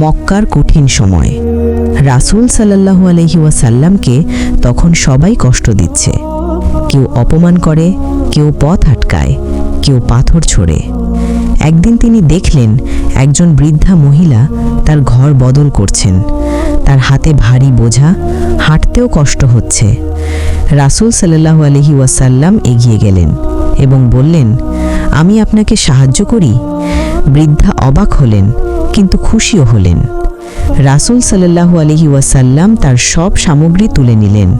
মক্কার কঠিন সময়। রাসূল সাল্লাল্লাহু আলহি ওয়াসাল্লামকে তখন সবাই কষ্ট দিচ্ছে। কেউ অপমান করে, কেউ পথ আটকায়, কেউ পাথর ছোড়ে। একদিন তিনি দেখলেন একজন বৃদ্ধা মহিলা তার ঘর বদল করছেন। তার হাতে ভারী বোঝা, হাঁটতেও কষ্ট হচ্ছে। রাসূল সাল্লাল্লাহু আলহি ওয়াসাল্লাম এগিয়ে গেলেন এবং বললেন, আমি আপনাকে সাহায্য করি। বৃদ্ধা অবাক হলেন কিন্তু খুশিও হলেন। রাসূল সাল্লাল্লাহু আলহি ওয়াসাল্লাম তার সব সামগ্রী তুলে নিলেন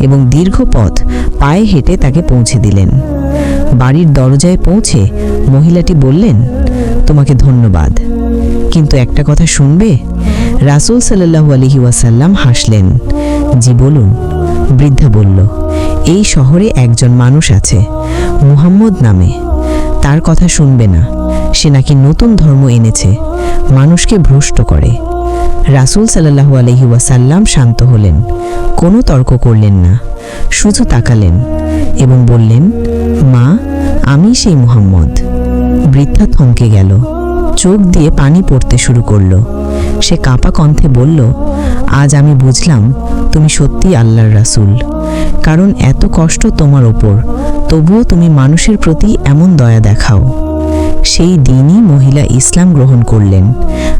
এবং দীর্ঘ পথ পায়ে হেঁটে তাকে পৌঁছে দিলেন। বাড়ির দরজায় পৌঁছে মহিলাটি বললেন, তোমাকে ধন্যবাদ। কিন্তু একটা কথা শুনবে? রাসূল সাল্লাল্লাহু আলহি ওয়াসাল্লাম হাসলেন। জি বলুন। বৃদ্ধা বলল, এই শহরে একজন মানুষ আছে, মুহাম্মদ নামে। তার কথা শুনবে না। সে নাকি নতুন ধর্ম এনেছে, মানুষকে ভ্রষ্ট করে। রাসূল সাল্লাল্লাহু আলহি ওয়াসাল্লাম শান্ত হলেন, কোনো তর্ক করলেন না, শুধু তাকালেন এবং বললেন, মা, আমি সেই মুহাম্মদ। বৃদ্ধা থমকে গেল, চোখ দিয়ে পানি পড়তে শুরু করল। সে কাঁপা কণ্ঠে বলল, আজ আমি বুঝলাম তুমি সত্যি আল্লাহর রাসূল, কারণ এত কষ্ট তোমার ওপর, তবুও তুমি মানুষের প্রতি এমন দয়া দেখাও। সেই দিনই মহিলা ইসলাম গ্রহণ করলেন।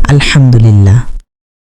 আলহামদুলিল্লাহ।